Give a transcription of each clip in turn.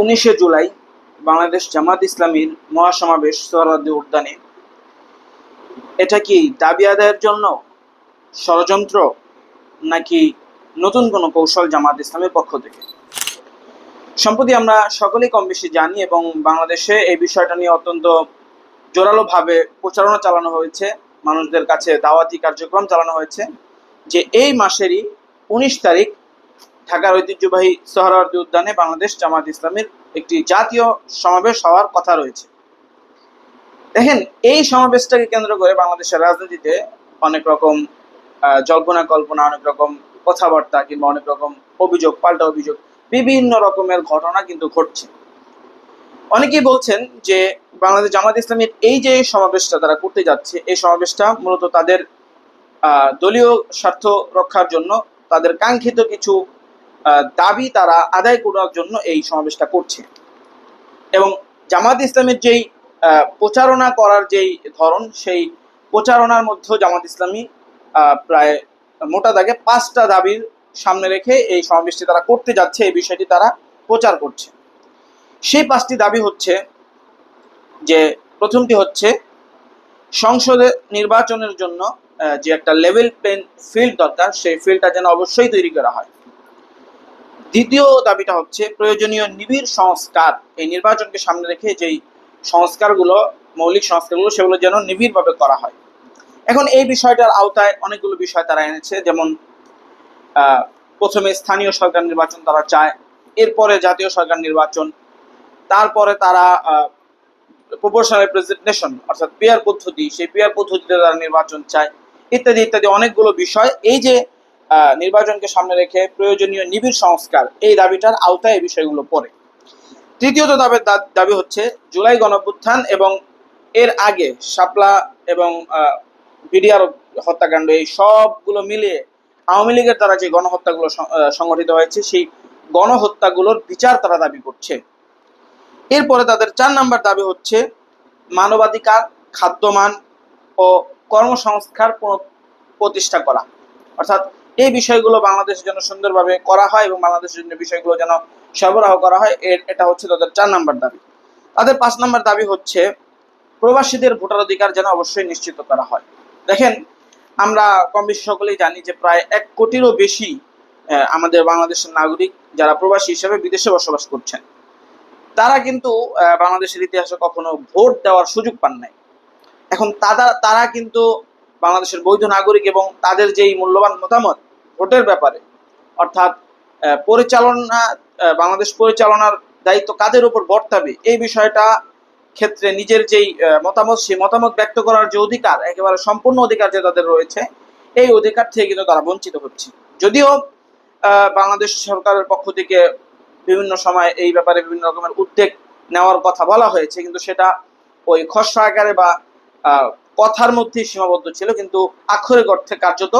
উনিশে জুলাই বাংলাদেশ জামাত ইসলামীর মহাসমাবেশ সোহরাওয়ার্দী উদ্যানে। এটা কি দাবি আদায়ের জন্য ষড়যন্ত্র নাকি নতুন কোনো কৌশল জামাত ইসলামের পক্ষ থেকে? সম্প্রতি আমরা সকলেই কম বেশি জানি এবং বাংলাদেশে এই বিষয়টা নিয়ে অত্যন্ত জোরালোভাবে প্রচারণা চালানো হয়েছে, মানুষদের কাছে দাওয়াতি কার্যক্রম চালানো হয়েছে যে এই মাসেরই উনিশ তারিখ ঢাকার ঐতিহ্যবাহী সোহরাওয়ার্দী উদ্যানে বাংলাদেশ জামাত ইসলামের একটি জাতীয় সমাবেশ হওয়ার কথা রয়েছে। দেখেন, এই সমাবেশটাকে কেন্দ্র করে বাংলাদেশের রাজনীতিতে অনেক রকম জল্পনা কল্পনা, অনেক রকম কথাবার্তা কিংবা অনেক রকম অভিযোগ, পাল্টা অভিযোগ, বিভিন্ন রকমের ঘটনা কিন্তু ঘটছে। অনেকেই বলছেন যে বাংলাদেশ জামাত ইসলামের এই যে সমাবেশটা তারা করতে যাচ্ছে, এই সমাবেশটা মূলত তাদের দলীয় স্বার্থ রক্ষার জন্য তাদের কাঙ্ক্ষিত কিছু দাবি তারা আদায় করার জন্য এই সমাবেশটা করছে। এবং জামাত ইসলামের যেই প্রচারণা করার যেই ধরন, সেই প্রচারণার মধ্যেও জামাত ইসলামী প্রায় মোটা দাগে পাঁচটা দাবির সামনে রেখে এই সমাবেশটি তারা করতে যাচ্ছে, এই বিষয়টি তারা প্রচার করছে। সেই পাঁচটি দাবি হচ্ছে যে, প্রথমটি হচ্ছে সংসদে নির্বাচনের জন্য যে একটা লেভেল প্লেন ফিল্ড দরকার, সেই ফিল্ডটা যেন অবশ্যই তৈরি করা হয়। দ্বিতীয় দাবিটা হচ্ছে প্রয়োজনীয় নিবিড় সংস্কার। এই নির্বাচনকে সামনে রেখে যেই সংস্কারগুলো, মৌলিক সংস্কারগুলো, সেগুলো যেন নিবিড়ভাবে করা হয়। এখন এই বিষয়টার আওতায় অনেকগুলো বিষয় তারা এনেছে। যেমন প্রথমে স্থানীয় সরকার নির্বাচন তারা চায়, এরপরে জাতীয় সরকার নির্বাচন, তারপরে তারা প্রপোর্শনাল রিপ্রেজেন্টেশন অর্থাৎ পেয়ার পদ্ধতি, সেই পেয়ার পদ্ধতিতে তারা নির্বাচন চায়, ইত্যাদি ইত্যাদি অনেকগুলো বিষয়। এই যে নির্বাচনকে সামনে রেখে প্রয়োজনীয় নিবিড় সংস্কার এই দাবিটার আওতায় এই বিষয়গুলো পড়ে। তৃতীয়ত দাবি দাবি হচ্ছে, জুলাই গণঅভ্যুত্থান এবং এর আগে শাপলা এবং বিডিআর হত্যাকাণ্ড, এই সবগুলো মিলিয়ে আওয়ামী লীগের দ্বারা যে গণহত্যাগুলো সংগঠিত হয়েছে, সেই গণহত্যাগুলোর বিচার তারা দাবি করছে। এরপরে তাদের চার নাম্বার দাবি হচ্ছে, মানবাধিকার, খাদ্যমান ও কর্মসংস্থার প্রতিষ্ঠা করা। অর্থাৎ এই বিষয়গুলো বাংলাদেশের জন্য সুন্দরভাবে করা হয় এবং বাংলাদেশের জন্য বিষয়গুলো যেন সরবরাহ করা হয়, এর, এটা হচ্ছে তাদের চার নাম্বার দাবি। তাদের পাঁচ নাম্বার দাবি হচ্ছে, প্রবাসীদের ভোটার অধিকার যেন অবশ্যই নিশ্চিত করা হয়। দেখেন, আমরা কম বেশি সকলেই জানি যে প্রায় এক কোটিরও বেশি আমাদের বাংলাদেশের নাগরিক যারা প্রবাসী হিসেবে বিদেশে বসবাস করছেন। তারা কিন্তু বাংলাদেশের ইতিহাসে কখনো ভোট দেওয়ার সুযোগ পান নাই। এখন তারা তারা কিন্তু বাংলাদেশের বৈধ নাগরিক এবং তাদের যেই মূল্যবান মতামত ভোটের ব্যাপারে। অর্থাৎ পরিচালনা বাংলাদেশ পরিচালনার দায়িত্ব কাদের উপর বর্তাবে? এই বিষয়টা ক্ষেত্রে নিজের যেই মতামত, সেই মতামত ব্যক্ত করার যে অধিকার, একেবারে সম্পূর্ণ অধিকার যে তাদের রয়েছে, এই অধিকার থেকে কিন্তু তারা বঞ্চিত হচ্ছে। যদিও বাংলাদেশ সরকারের পক্ষ থেকে বিভিন্ন সময় এই ব্যাপারে বিভিন্ন রকমের উদ্যোগ নেওয়ার কথা বলা হয়েছে, কিন্তু সেটা ওই খসড়া আকারে বা কথার মধ্যেই সীমাবদ্ধ ছিল, কিন্তু আক্ষরিক অর্থে কার্যত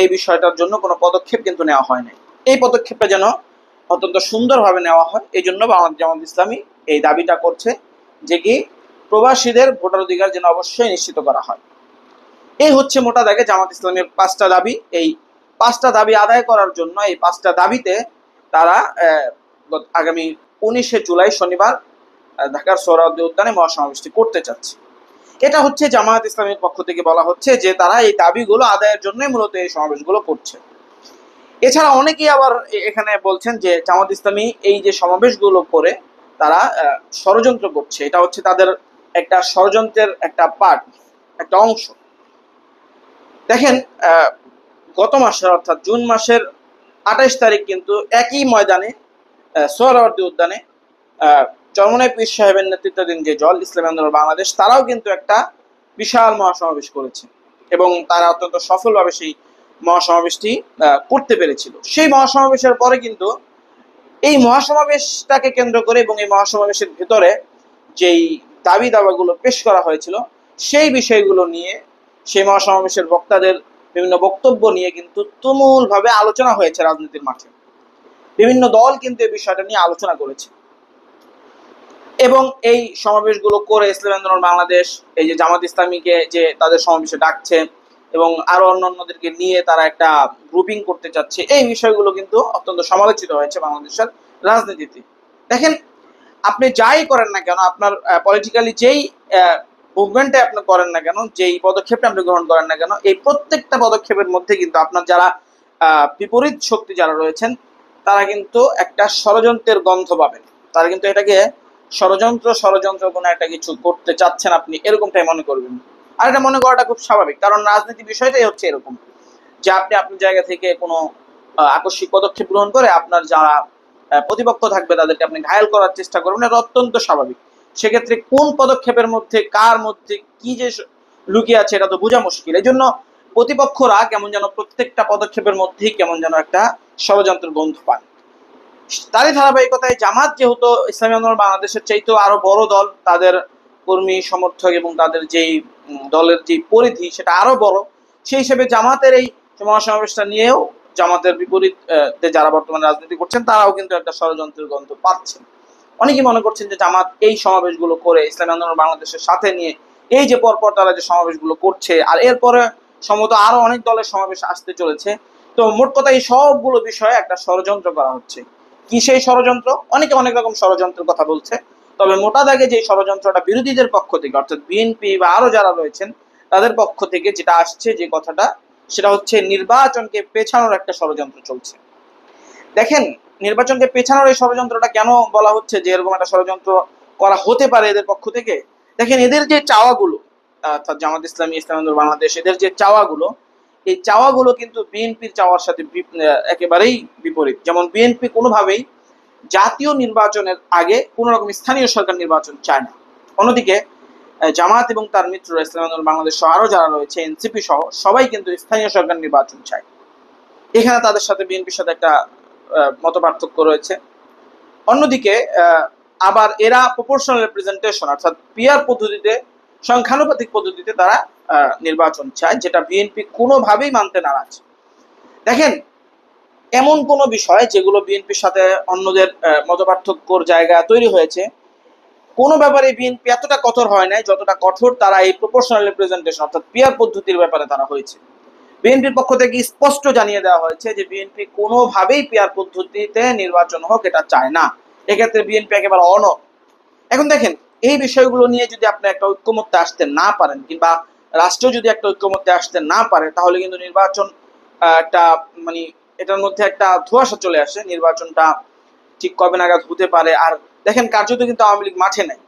এই বিষয়টার জন্য কোনো পদক্ষেপ কিন্তু নেওয়া হয় নাই। এই পদক্ষেপটা যেন অত্যন্ত সুন্দরভাবে নেওয়া হয়, এই জন্য বাংলাদেশ জামাত ইসলামী এই দাবিটা করছে যে কি প্রবাসীদের ভোটার অধিকার যেন অবশ্যই নিশ্চিত করা হয়। এই হচ্ছে মোটা দাগে জামাত ইসলামের পাঁচটা দাবি। এই পাঁচটা দাবি আদায় করার জন্য এই পাঁচটা দাবিতে তারা আগামী উনিশে জুলাই শনিবার ঢাকার সোহরাওয়ার্দী উদ্যানে মহাসমাবেশটি করতে চাচ্ছে। এটা হচ্ছে জামায়াত ইসলামের পক্ষ থেকে বলা হচ্ছে যে তারা এই দাবিগুলো আদায়ের জন্যই মূলত এই সমাবেশগুলো করছে। এছাড়া অনেকেই আবার এখানে বলছেন যে জামাত ইসলামী এই যে সমাবেশগুলো করে তারা ষড়যন্ত্র করছে। এটা হচ্ছে তাদের একটা ষড়যন্ত্রের একটা পার্ট, একটা অংশ। দেখেন গত মাসের অর্থাৎ জুন মাসের আঠাইশ তারিখ কিন্তু একই ময়দানে সোহরাওয়ার্দী উদ্যানে চরমনাই পীর সাহেবের নেতৃত্বাধীন যে জল ইসলামী আন্দোলন বাংলাদেশ, তারাও কিন্তু একটা বিশাল মহাসমাবেশ করেছে এবং তারা অত্যন্ত সফলভাবে সেই মহাসমাবেশটি করতে পেরেছিল। সেই মহাসমাবেশের পরে কিন্তু এই মহাসমাবেশটাকে কেন্দ্র করে এবং এই মহাসমাবেশের ভিতরে যেই দাবি দাবাগুলো পেশ করা হয়েছিল, সেই বিষয়গুলো নিয়ে, সেই মহাসমাবেশের বক্তাদের বিভিন্ন বক্তব্য নিয়ে কিন্তু তুমুলভাবে আলোচনা হয়েছে রাজনীতির মাঠে। বিভিন্ন দল কিন্তু এই বিষয়টা নিয়ে আলোচনা করেছে। এবং এই সমাবেশগুলো করে ইসলাম আন্দোলন বাংলাদেশ, এই যে জামাত ইসলামীকে যে তাদের সমাবেশে ডাকছে এবং আরও অন্যান্যদেরকে নিয়ে তারা একটা গ্রুপিং করতে চাচ্ছে, এই বিষয়গুলো কিন্তু অত্যন্ত সমালোচিত হয়েছে বাংলাদেশের রাজনীতিতে। দেখেন, আপনি যাই করেন না কেন, আপনার পলিটিক্যালি যেই মুভমেন্টে আপনি করেন না কেন, যেই পদক্ষেপটা আপনি গ্রহণ করেন না কেন, এই প্রত্যেকটা পদক্ষেপের মধ্যে কিন্তু আপনার যারা বিপরীত শক্তি যারা রয়েছেন, তারা কিন্তু একটা ষড়যন্ত্রের গন্ধ পাবেন। তারা কিন্তু এটাকে ষড়যন্ত্র ষড়যন্ত্র কোনো একটা কিছু করতে চাচ্ছেন আপনি, এরকমটাই মনে করবেন। আর এটা মনে করাটা খুব স্বাভাবিক, কারণ রাজনীতি বিষয়টাই হচ্ছে এরকম। যে আপনি আপনার জায়গা থেকে কোনো আকস্মিক পদক্ষেপ গ্রহণ করে আপনার যারা প্রতিপক্ষ থাকবে তাদেরকে আপনি ঘায়াল করার চেষ্টা করবেন, এটা অত্যন্ত স্বাভাবিক। সেক্ষেত্রে কোন পদক্ষেপের মধ্যে, কার মধ্যে কি যে লুকিয়ে আছে এটা তো বোঝা মুশকিল। এই জন্য প্রতিপক্ষরা কেমন যেন প্রত্যেকটা পদক্ষেপের মধ্যেই কেমন যেন একটা ষড়যন্ত্রের গন্ধ পান তারই ধারাবাহিকতায় জামাত যেহেতু ইসলামী আন্দোলন বাংলাদেশের চাইতেও আরও বড় দল, তাদের কর্মী, সমর্থক এবং তাদের যেই দলের যে পরিধি সেটা আরও বড়, সেই হিসেবে জামাতের এই মহাসমাবেশটা নিয়েও জামাতের বিপরীত যারা বর্তমানে রাজনীতি করছেন, তারাও কিন্তু একটা ষড়যন্ত্রের গন্ধ পাচ্ছেন। অনেকেই মনে করছেন যে জামাত এই সমাবেশগুলো করে ইসলামী আন্দোলন বাংলাদেশের সাথে নিয়ে এই যে পরপর তারা যে সমাবেশগুলো করছে, আর এরপরে সম্ভবত আরও অনেক দলের সমাবেশ আসতে চলেছে। তো মোট কথা এই সবগুলো বিষয়ে একটা ষড়যন্ত্র করা হচ্ছে। কি সেই ষড়যন্ত্র? অনেকে অনেক রকম ষড়যন্ত্রের কথা বলছে। তবে মোটা দাগে যে ষড়যন্ত্রটা বিরোধীদের পক্ষ থেকে, অর্থাৎ বিএনপি বা আরও যারা রয়েছেন, তাদের পক্ষ থেকে যেটা আসছে যে কথাটা, সেটা হচ্ছে নির্বাচনকে পেছানোর একটা ষড়যন্ত্র চলছে। দেখেন, নির্বাচনকে পেছানোর এই ষড়যন্ত্রটা কেন বলা হচ্ছে যে এরকম একটা ষড়যন্ত্র করা হতে পারে এদের পক্ষ থেকে? দেখেন, এদের যে চাওয়াগুলো, অর্থাৎ জামাত ইসলামী ইসলাম বাংলাদেশ, এদের যে চাওয়াগুলো এই চাওয়াগুলো কিন্তু বিএনপির চাওয়ার সাথে একেবারেই বিপরীত। যেমন বিএনপি কোনোভাবেই জাতীয় নির্বাচনের আগে কোনো রকম স্থানীয় সরকার নির্বাচন চায় না। অন্যদিকে জামাত এবং তার মিত্র ইসলাম বাংলাদেশ সহ আরও যারা রয়েছে, এনসিপি সহ, সবাই কিন্তু স্থানীয় সরকার নির্বাচন চায়। এখানে তাদের সাথে বিএনপির সাথে একটা মত পার্থক্য রয়েছে। অন্যদিকে আবার এরা প্রপোর্শনাল রিপ্রেজেন্টেশন অর্থাৎ পিয়ার পদ্ধতিতে সংখ্যানুপাতিক পদ্ধতিতে তারা নির্বাচন চায়, যেটা বিএনপি কোনোভাবেই মানতে নারাজ। দেখেন, এমন কোন বিষয় যেগুলো বিএনপির সাথে অন্যদের মত পার্থক্যর জায়গা তৈরি হয়েছে, কোনো ব্যাপারে বিএনপি এতটা কঠোর হয় নাই, যতটা কঠোর তারা এই প্রপোর্শনাল রিপ্রেজেন্টেশন অর্থাৎ পিয়ার পদ্ধতির ব্যাপারে তারা হয়েছে। বিএনপির পক্ষ থেকে স্পষ্ট জানিয়ে দেওয়া হয়েছে যে বিএনপি কোনোভাবেই পিয়ার পদ্ধতিতে নির্বাচন হোক, এটা চায় না। এক্ষেত্রে বিএনপি একেবারে অন এখন দেখেন এই বিষয়গুলো নিয়ে যদি আপনি একটা ঐক্যমত্যে আসতে না পারেন কিংবা রাষ্ট্র যদি একটা ঐক্যমত্যে আসতে না পারে, তাহলে কিন্তু নির্বাচন একটা মানে এটার মধ্যে একটা ধোঁয়াশা চলে আসে। নির্বাচনটা ঠিক কবে নাগাদ হতে পারে? আর দেখেন, কার্যত কিন্তু আওয়ামী লীগ মাঠে নাই।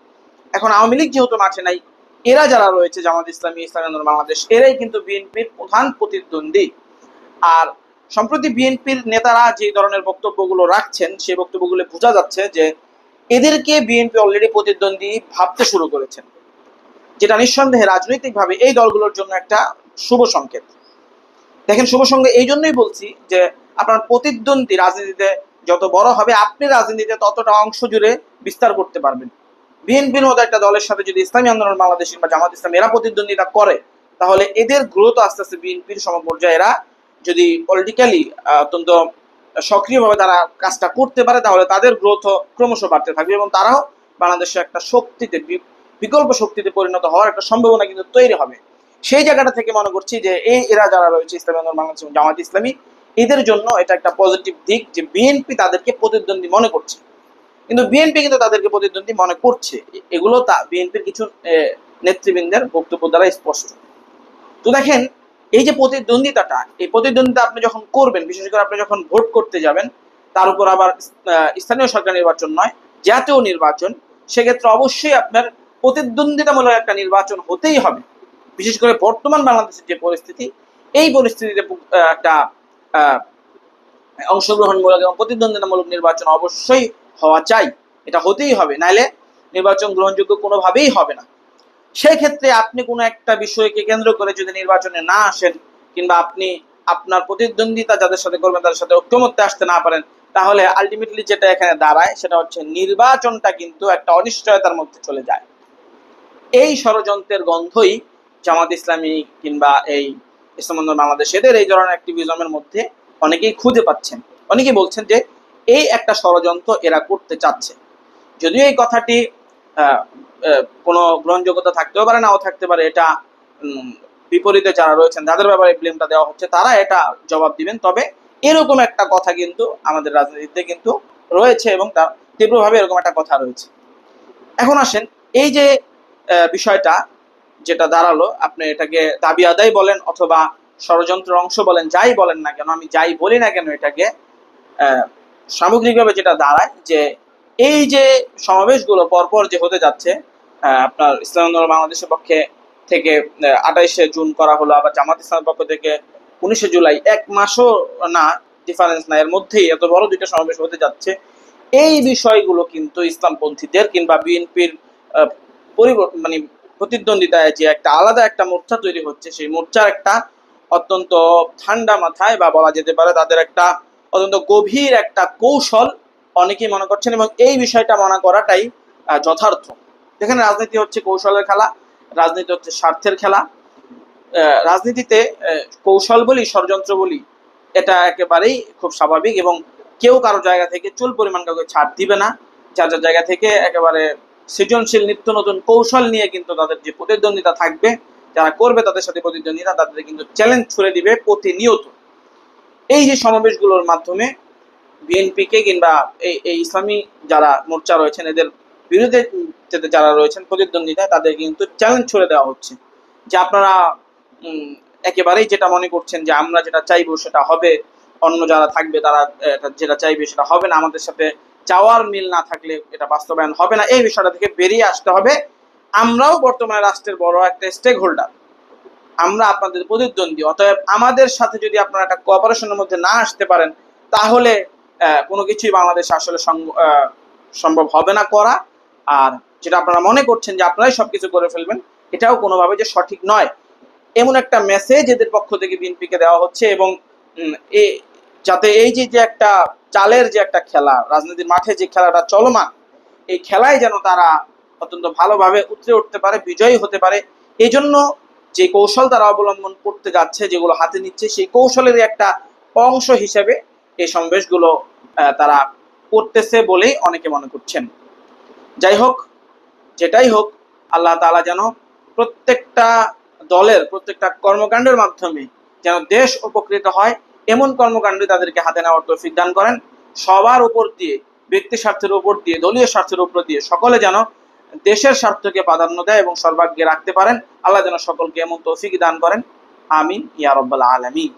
এখন আওয়ামী লীগ যেহেতু মাঠে নাই, এরা যারা রয়েছে, জামাত ইসলামী ইসলামী আন্দোলন, বাংলাদেশ, এরাই কিন্তু বিএনপির প্রধান প্রতিদ্বন্দ্বী। আর সম্প্রতি বিএনপির নেতারা যে ধরনের বক্তব্যগুলো রাখছেন, সেই বক্তব্যগুলো বোঝা যাচ্ছে যে এদেরকে বিএনপি অলরেডি প্রতিদ্বন্দ্বী ভাবতে শুরু করেছেন। যেটা নিঃসন্দেহে রাজনৈতিকভাবে এই দলগুলোর জন্য একটা শুভ সংকেত। দেখেন, শুভ সঙ্গে এই জন্যই বলছি যে, আপনার প্রতিদ্বন্দ্বী রাজনীতিতে যত বড় হবে, আপনি রাজনীতিতে ততটা অংশ জুড়ে বিস্তার করতে পারবেন। বিএনপির মতো একটা দলের সাথে যদি ইসলামী আন্দোলন, বাংলাদেশ বা জামাত ইসলাম, এরা প্রতিদ্বন্দ্বিতা করে, তাহলে এদের গ্রোথ আস্তে আস্তে বিএনপির সমপর্যায়ে এরা যদি পলিটিক্যালি অত্যন্ত সক্রিয়ভাবে তারা কাজটা করতে পারে, তাহলে তাদের গ্রোথ ক্রমশ বাড়তে থাকবে এবং তারাও বাংলাদেশে একটা শক্তিতে বিকল্প শক্তিতে পরিণত হওয়ার একটা সম্ভাবনা কিন্তু তৈরি হবে। সেই জায়গাটা থেকে মনে করছি যে এই এরা যারা রয়েছে ইসলামী বাংলাদেশ জামাত ইসলামী, এদের জন্য এটা একটা পজিটিভ দিক যে বিএনপি তাদেরকে প্রতিদ্বন্দ্বী মনে করছে। কিন্তু বিএনপি কিন্তু তাদেরকে প্রতিদ্বন্দ্বী মনে করছে। এগুলো তা বিএনপির কিছু নেতৃবৃন্দের বক্তব্য দ্বারা স্পষ্ট। তো দেখেন এই যে প্রতিদ্বন্দ্বিতাটা, এই প্রতিদ্বন্দ্বিতা আপনি যখন করবেন, বিশেষ করে আপনি যখন ভোট করতে যাবেন, তার উপর আবার স্থানীয় সরকার নির্বাচন নয়, জাতীয় নির্বাচন, সেক্ষেত্রে অবশ্যই আপনার প্রতিদ্বন্দ্বিতামূলক একটা নির্বাচন হতেই হবে। বিশেষ করে বর্তমান বাংলাদেশের যে পরিস্থিতি, এই পরিস্থিতিতে একটা অংশগ্রহণমূলক এবং প্রতিদ্বন্দ্বিতামূলক নির্বাচন অবশ্যই হওয়া চাই। এটা হতেই হবে, নাইলে নির্বাচন গ্রহণযোগ্য কোনোভাবেই হবে না। সেই ক্ষেত্রে আপনি কোনো একটা বিষয়কে কেন্দ্র করে যদি নির্বাচনে না আসেন কিংবা আপনি আপনার প্রতিদ্বন্দ্বিতা যাদের সাথে করবেন, তাদের সাথে ঐক্যমত্যে আসতে না পারেন, তাহলে আলটিমেটলি যেটা এখানে দাঁড়ায় সেটা হচ্ছে নির্বাচনটা কিন্তু একটা অনিশ্চয়তার মধ্যে চলে যায়। এই ষড়যন্ত্রের গন্ধই জামাত ইসলামী কিংবা এই ইসলাম আন্দোলন বাংলাদেশ, এদের এই ধরনের অ্যাক্টিভিজমের মধ্যে অনেকেই খুঁজে পাচ্ছেন। অনেকেই বলছেন যে এই একটা ষড়যন্ত্র এরা করতে চাচ্ছে। যদিও এই কথাটি কোনো গ্রহণযোগ্যতা থাকতেও পারে, নাও থাকতে পারে, এটা বিপরীতে যারা রয়েছেন যাদের ব্যাপারে ব্লেমটা দেওয়া হচ্ছে, তারা এটা জবাব দিবেন। তবে এরকম একটা কথা কিন্তু আমাদের রাজনীতিতে কিন্তু রয়েছে এবং তার তীব্রভাবে এরকম একটা কথা রয়েছে। এখন আসেন, এই যে বিষয়টা যেটা দাঁড়াল, আপনি এটাকে দাবি আদায় বলেন অথবা ষড়যন্ত্রের অংশ বলেন, যাই বলেন না কেন, আমি যাই বলি না কেন এটাকে সামগ্রিকভাবে যেটা দাঁড়ায় যে এই যে সমাবেশগুলো পরপর যে হতে যাচ্ছে আপনার ইসলাম আন্দোলন বাংলাদেশের পক্ষে থেকে আঠাইশে জুন করা হলো, আবার জামাত ইসলামের পক্ষ থেকে উনিশে জুলাই, এক মাসও না ডিফারেন্স না, এর মধ্যেই এত বড় দুইটা সমাবেশ হতে যাচ্ছে। এই বিষয়গুলো কিন্তু ইসলামপন্থীদের কিংবা বিএনপির পরিবর্তন মানে প্রতিদ্বন্দ্বিতায় যে একটা আলাদা একটা মোর্চা তৈরি হচ্ছে, সেই মোর্চার একটা অত্যন্ত ঠান্ডা মাথায় বা বলা যেতে পারে তাদের একটা অত্যন্ত গভীর একটা কৌশল অনেকেই মনে করছেন এবং এই বিষয়টা মনে করাটাই যথার্থ। যেখানে রাজনীতি হচ্ছে কৌশলের খেলা, রাজনীতি হচ্ছে স্বার্থের খেলা। রাজনীতিতে কৌশল বলি, ষড়যন্ত্র বলি, এটা একেবারেই খুব স্বাভাবিক এবং কেউ কারও জায়গা থেকে চুল পরিমাণ কাউকে ছাড় দিবে না। যার যার জায়গা থেকে একেবারে সৃজনশীল নিত্য নতুন কৌশল নিয়ে কিন্তু তাদের যে প্রতিদ্বন্দ্বিতা থাকবে, যারা করবে তাদের সাথে প্রতিদ্বন্দ্বিতা, তাদের কিন্তু চ্যালেঞ্জ ছুড়ে দিবে প্রতিনিয়ত। এই যে সমাবেশগুলোর মাধ্যমে বিএনপিকে কিংবা এই ইসলামী যারা মোর্চা রয়েছেন, এদের বিরুদ্ধে যারা রয়েছেন, প্রতিদ্বন্দ্বিতায় তাদের কিন্তু চ্যালেঞ্জ ছুড়ে দেওয়া হচ্ছে। যে আপনারা একেবারেই যেটা মনে করছেন যে আমরা যেটা চাইব সেটা হবে, অন্য যারা থাকবে তারা যেটা চাইবে সেটা হবে না, আমাদের সাথে চাওয়ার মিল না থাকলে এটা বাস্তবায়ন হবে না। এই বিষয়টা থেকে বেরিয়ে আসতে হবে। আমরাও বর্তমানে রাষ্ট্রের বড় একটা স্টেক হোল্ডার আমরা আপনাদের প্রতিদ্বন্দ্বী। অতএব আমাদের সাথে যদি আপনারা একটা কোঅপারেশনের মধ্যে না আসতে পারেন, তাহলে কোনো কিছুই বাংলাদেশে আসলে সম্ভব হবে না করা। আর যেটা আপনারা মনে করছেন যে আপনারাই সবকিছু করে ফেলবেন, এটাও কোনোভাবে যে সঠিক নয়। এমন একটা মেসেজ এদের পক্ষ থেকে বিএনপিকে দেওয়া হচ্ছে এবং এ, যাতে এই যে যে একটা চালের যে একটা খেলা, রাজনীতির মাঠে যে খেলাটা চলমান, এই খেলায় যেন তারা অত্যন্ত ভালোভাবে উতরে উঠতে পারে, বিজয়ী হতে পারে এই জন্য যে কৌশল তারা অবলম্বন করতে যাচ্ছে, যেগুলো হাতে নিচ্ছে, সেই কৌশলের একটা অংশ হিসেবে এই সমাবেশগুলো তারা করতেছে বলেই অনেকে মনে করছেন। যাই হোক, যেটাই হোক, আল্লাহ তাআলা যেন প্রত্যেকটা দলের, প্রত্যেকটা কর্মকাণ্ডের মাধ্যমে যেন দেশ উপকৃত হয়, এমন কর্মকাণ্ড তাদেরকে হাতে নেওয়ার তৌফিক দান করেন। সবার উপর দিয়ে, ব্যক্তি স্বার্থের উপর দিয়ে, দলীয় স্বার্থের উপর দিয়ে সকলে যেন দেশের স্বার্থকে প্রাধান্য দেয় এবং সর্বাগ্যে রাখতে পারেন। আল্লাহ যেন সকলকে এমন তৌফিক দান করেন। আমিন, ইয়া রব্বাল আলামিন।